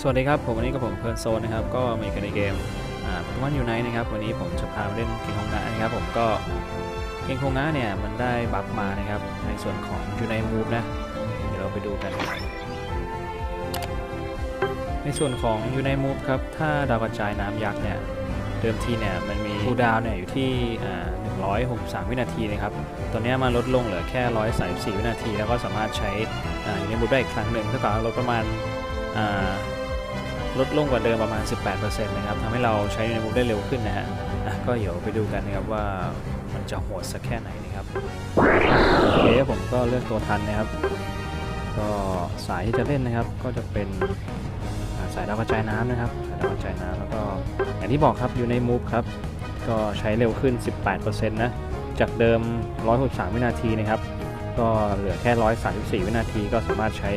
สวัสดีครับ ผมวันนี้กับผมเพิร์นโซนนะครับ ก็มาอีกันในเกมอ่าปัจจุบันอยู่ไหนนะครับ วันนี้ผมจะพามาเล่นเกมคงงะนะครับ ผมก็เกมคงงะเนี่ยมันได้บัฟมานะครับ ในส่วนของยูไนมูฟนะ เดี๋ยวเราไปดูกัน ในส่วนของยูไนมูฟครับ ถ้าดาวกระจายน้ำยักษ์เนี่ย เดิมทีเนี่ยมันมีคูดาวเนี่ยอยู่ที่อ่า163 วินาทีนะครับตอนนี้มาลดลงเหลือแค่134 วินาที แล้วก็สามารถใช้ยูไนมูฟได้อีกครั้งหนึ่งเท่ากับลดประมาณอ่า ลดลงกว่าเดิมประมาณ 18%นะครับทำให้เราใช้ในมูฟได้เร็วขึ้นนะฮะก็เดี๋ยวไปดูกันนะครับว่ามันจะโหดสักแค่ไหนนะครับโอเคผมก็เลือกตัวทันนะครับ ก็สายที่จะเล่นนะครับ ก็จะเป็นสายดาวกระจายน้ำนะครับสายดาวกระจายน้ำแล้วก็อย่างที่บอกครับอยู่ในมูฟครับก็ใช้เร็วขึ้น 18%นะจากเดิม 163 วินาทีนะครับ ก็เหลือแค่ 134 วินาที ก็สามารถใช้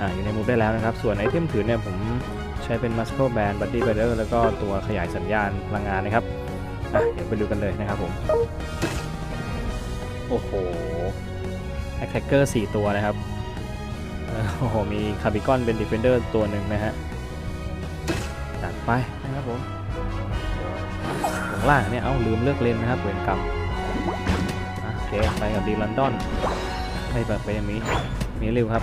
ออยู่ในมูฟได้แล้วนะครับ ส่วนไอเทมถือเนี่ยผม ช้เป็น Muscle Band Body Builder แล้วก็ตัวขยายสัญญาณพลังงานนะครับอะเดี๋ยวไปดูกันเลยนะครับผม โอ้โห Attacker 4 ตัวนะครับ โอ้โห มีคาร์บิคอนเป็น Defender ตัวหนึ่งนะฮะจัดไปนะครับผมข้างล่างเนี่ย เอ้าลืมเลือกเลนนะครับเวรกรรมโอเค ไปกับดีลันดอนไปแบบไปอย่างนี้ มีริวครับ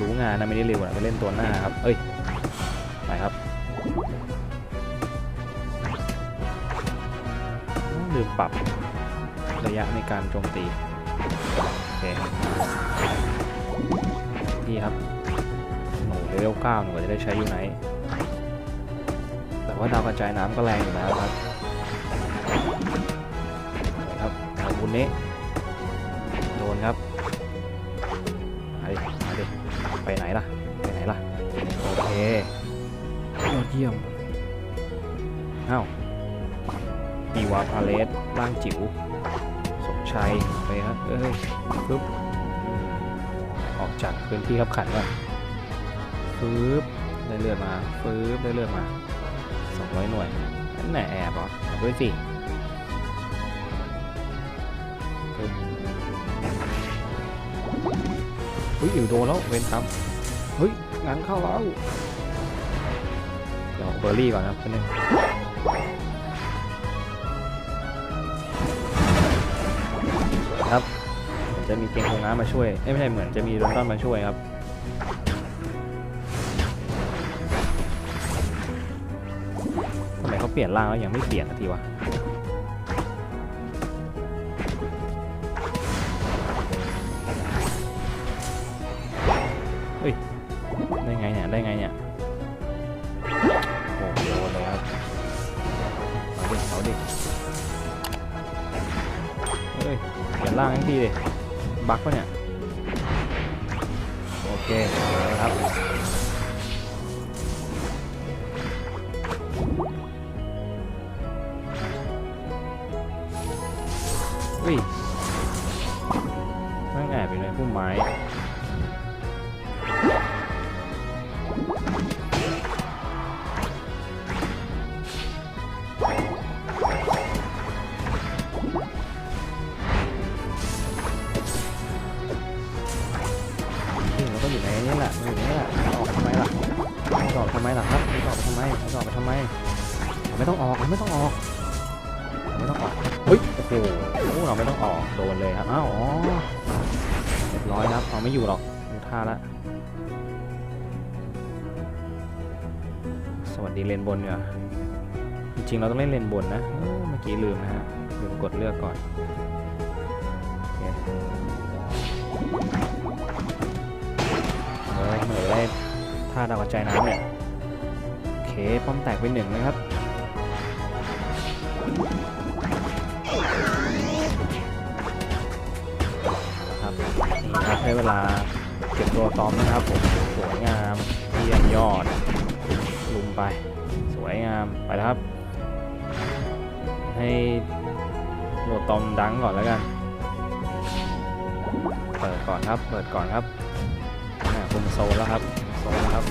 รู้งานนะไม่ได้เร็วอะไปเล่นตัวหน้าครับ เอ้ย ไปครับลืมปรับระยะในการโจมตี โอเคพี่ครับหนูเลเวลเก้าหนูก็จะได้ใช้อยู่ไหน แต่ว่าดาวกระจายน้ำก็แรงอยู่แล้วครับไปครับอาบุญนี้ ไปไหนล่ะ ไปไหนล่ะ โอเคยอดเยี่ยมอ้าวปีวาพาเลสร่างจิ๋วสมชัยไปครับเอ้ยปึ๊บอืมออกจากพื้นที่ขับขันก่อนฟืบได้เลือดมาฟืบได้เลือดมา200หน่วยนั่นแหละแอบเหรอเอาด้วยสิ เฮ้ยอยู่โดนแล้วเวนครับเฮ้ยงานเข้าแล้วเดี๋ยวเบอร์รี่ก่อนนะครับคนนึงครับจะมีเกงคงน้ำมาช่วยไม่ใช่เหมือนจะมีโดนต้นมาช่วยครับทำไมเขาเปลี่ยนร่างแล้วยังไม่เปลี่ยนทีวะ บั๊กปะเนี่ย นี้แหละมันอยู่นนี้แหละออกทำไมล่ะไม่ออกทำไมล่ะครับไม่ออกไปทำไมไม่ออกไปทำไม ไม่ต้องออกไม่ต้องออกไม่ต้องออกเฮ้ยโอ้โหเราไม่ต้องออกโดนเลยครับอ้าวอ๋อเรียบร้อยครับเอาไม่อยู่หรอกดูท่าละสวัสดีเลนบนเนี่ยจริงๆเราต้องเล่นเลนบนนะเมื่อกี้ลืมนะฮะลืมกดเลือกก่อนโอ เออเหมือนได้ท่าดาวกระจายน้ำเนี่ยโอเคป้อมแตกไปหนึ่งนะครับครับนี่ครับให้เวลาเก็บตัวตอมนะครับผมสวยงามเยี่ยมยอดลุมไป สวยงามไปครับ ให้โหลดตอมดังก่อนแล้วกัน เปิดก่อนครับ เปิดก่อนครับ ผมโซแล้วครับโซแล้วครับ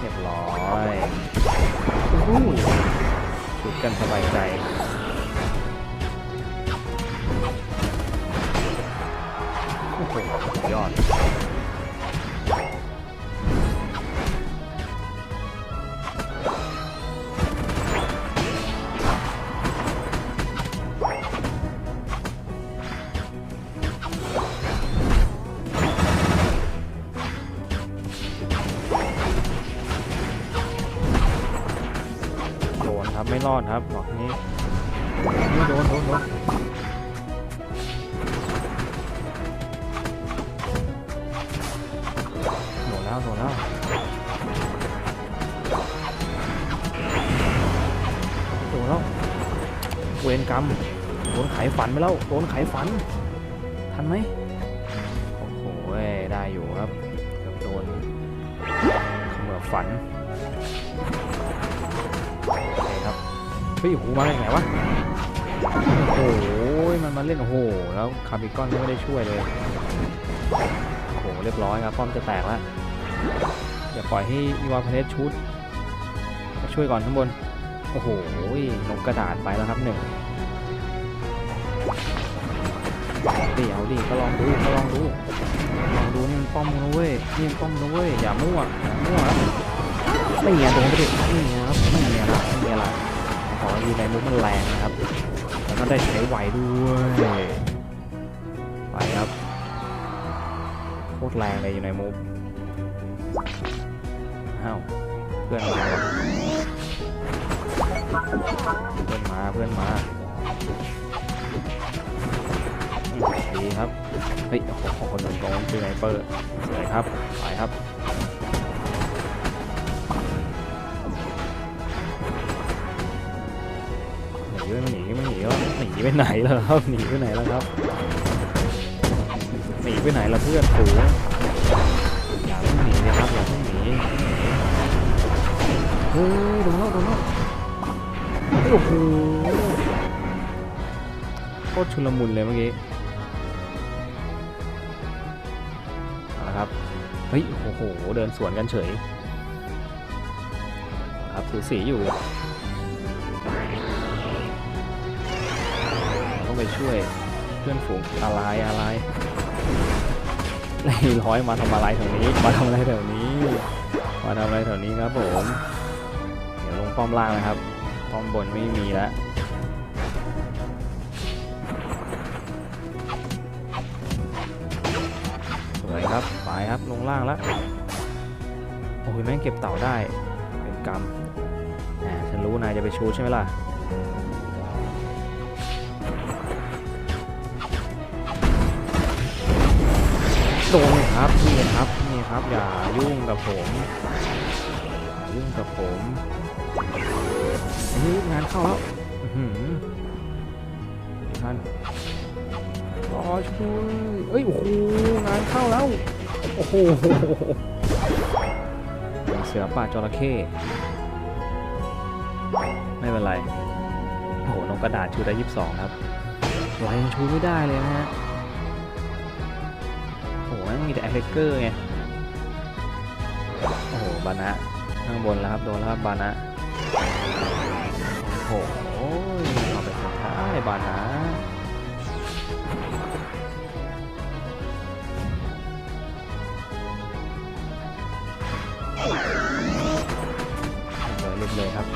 เรียบร้อยอู้หูชุดกันสบายใจ รอดครับบอกนี้นี่โดนโดนโดนโดนแล้วโดนแล้วโดนแล้วเวรกรรมโดนไขฝันไปแล้วโดนไขฝัน ทันไหมโอ้โหได้อยู่ครับเกือบโดนเขมือบฝัน เฮ้ยโอ้โหมาจากไหนวะ โอ้โห มันมาเล่นโอ้โห แล้วคาร์บิคอนก็ไม่ได้ช่วยเลย โอ้โห เรียบร้อยครับป้อมจะแตกแล้วอย่าปล่อยให้อีวาพาเลสชุดช่วยก่อนข้างบน โอ้โหลงกระดาษไปแล้วครับหนึ่งเดี๋ยวดิก็ลองดูก็ลองดูลองดูนี่มันป้อมนะเว้ยนี่มันป้อมนะเว้ยอย่ามั่วอย่ามั่วครับไม่เงี้ยตรงไปดิไม่เงียบไม่เงียละไม่เงี้ยละ ขออยู่ในมุมมันแรงนะครับแล้วก็ได้ใช้ไหวด้วยไปครับโคตรแรงเลยอยู่ในมุมอ้าวเพื่อนมาเพื่อนมาเพื่อนมาดีครับเฮ้ยโอ้โหคนหนึ่งตรงคือไนเปอร์สวยครับไปครับ ไปไหนแล้วครับหนีไปไหนแล้วครับหนีไปไหนล่ะเพื่อนฝูงอย่าเพิ่งหนีนะครับอย่าเพิ่งหนีเฮ้ยโดนแล้วโดนแล้วโอ้โหโคตรชุลมุนเลยเมื่อกี้เอาละครับเฮ้ยโอ้โหเดินสวนกันเฉยครับสูสีอยู่ ต้องไปช่วยเพื่อนฝูงอะไรอะไรไล่ร้อยมาทำอะไรแถวนี้ มาทำอะไรแถวนี้ มาทำอะไรแถวนี้ครับผมเดี๋ยวลงป้อมล่างนะครับป้อมบนไม่มีแล้วสวยครับไปครับลงล่างแล้วโอ้ยแม่งเก็บเต่าได้เป็นกรรมแหมฉันรู้นายจะไปชูใช่ไหมล่ะ โดนเลยครับนี่ครับนี่ครับ อย่ายุ่งกับผมอย่ายุ่งกับผมอันนี้งานเข้าแล้วอื้อหือไม่ทันรอช่วยเอ้ยโอ้โหงานเข้าแล้วโอ้โหเสือป่าจระเข้ไม่เป็นไรโอ้โหนกกระดาษชูได้ยี่สิบสองครับไหลยังชูไม่ได้เลยนะฮะ หแม่งมีแต่แอคเกอร์ไง โอ้โห บานะ ข้างบนแล้วครับ โดนแล้วครับ บานะ โอ้โหเอาไปสุดท้ายบานะเรียลยเรียบเลยครับ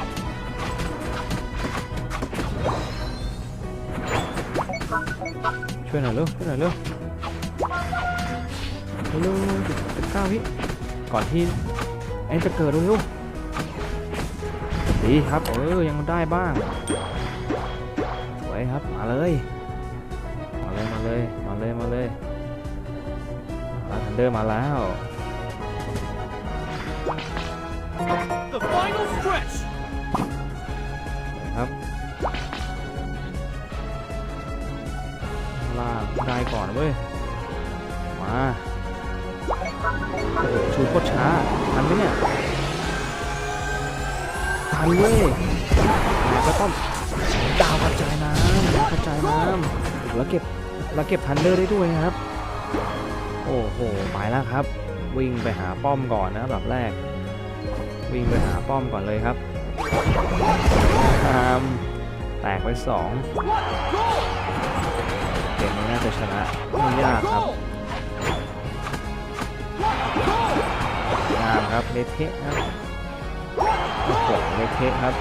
ช่วยหน่อยเร็วช่วยหน่อยเร็ว เร็วๆเป็นเก้าวิก่อนที่แอนจะเกิดเร็วๆดีครับเออยังได้บ้างสวยครับมาเลยมาเลยมาเลยมาเลยมาเลยมาทันเดอร์มาแล้ว The final stretch! ครับข้างล่างได้ก่อนเว้ย มา โอ้โหชูโคตรช้า ทันไหมเนี่ย ทันเว้ยแต่ก็ต้องดาวกระจายน้ำดาวกระจายน้ำแล้วเก็บแล้วเก็บทันเดอร์ได้ด้วยครับ โอ้โหไปแล้วครับ วิ่งไปหาป้อมก่อนนะแบบแรก วิ่งไปหาป้อมก่อนเลยครับตามแตกไปสองเกมนี้น่าจะชนะไม่ยากครับ ครับเลเทครับโอ้โหเลเทครับ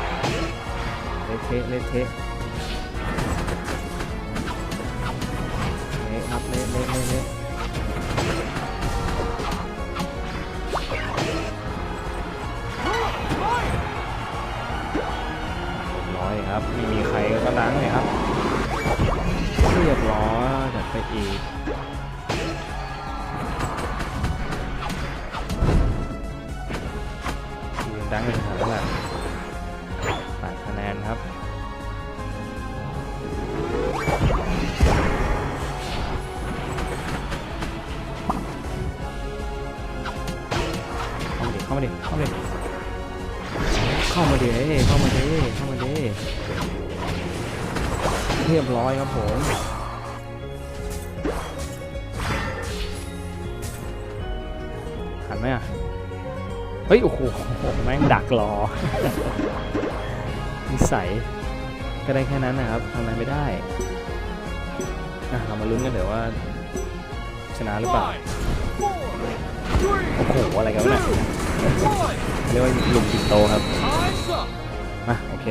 เลเทเลเทเละครับเละเละเละร้อยครับไม่มีใครก็ล้างเลยครับเรียบร้อยจัดไปอีก จังหนึ่งหาแล้วแหะแปดคะแนนครับเข้ามาดิเข้ามาดิเข้ามาดิเข้ามาดิเข้ามาดิเรียบร้อยครับผมหันไหมอะ เฮ้ย โอ้โห แม่งดักรอนิสัยก็ได้แค่นั้นนะครับทำอะไรไม่ได้อะเรามาลุ้นกันเดี๋ยวว่า ชนะหรือเปล่า Five, four, three, โอ้โห อะไรกันวะเนี่ย one. เรียกว่าลุมปินโตครับ Eyes up. มา โอเค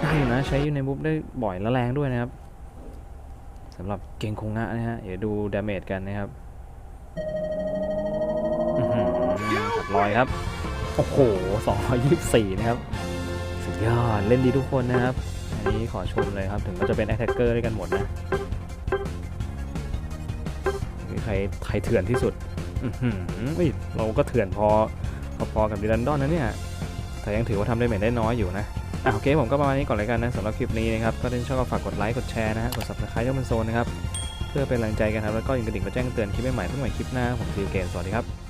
ได้อยู่นะ ใช้อยู่ในบุ๊บได้บ่อยและแรงด้วยนะครับสำหรับเก่งคงงะนะฮะ เดี๋ยวดูดาเมจกันนะครับ ลอยครับ โอ้โหสองยี่สี่นะครับ สุดยอด เล่นดีทุกคนนะครับ อันนี้ขอชมเลยครับ ถึงก็จะเป็นแอคแทกเกอร์ด้วยกันหมดนะมีใครใครเถื่อนที่สุดอืมเราก็เถื่อนพอพอกับดิลันดอนนะเนี่ย แต่ยังถือว่าทำได้ไม่ได้น้อยอยู่นะอะโอเคผมก็ประมาณนี้ก่อนเลยกันนะสำหรับคลิปนี้นะครับก็ถ้าชอบก็ฝากกดไลค์กดแชร์นะฮะกด subscribe ช่องมันโซนนะครับ เพื่อเป็นแรงใจกันครับ แล้วก็อยิงกระดิ่งกระแจ้งเตือนคลิปใหม่ๆทุกใหม่คลิปหน้าผมทีเกมสวัสดีครับ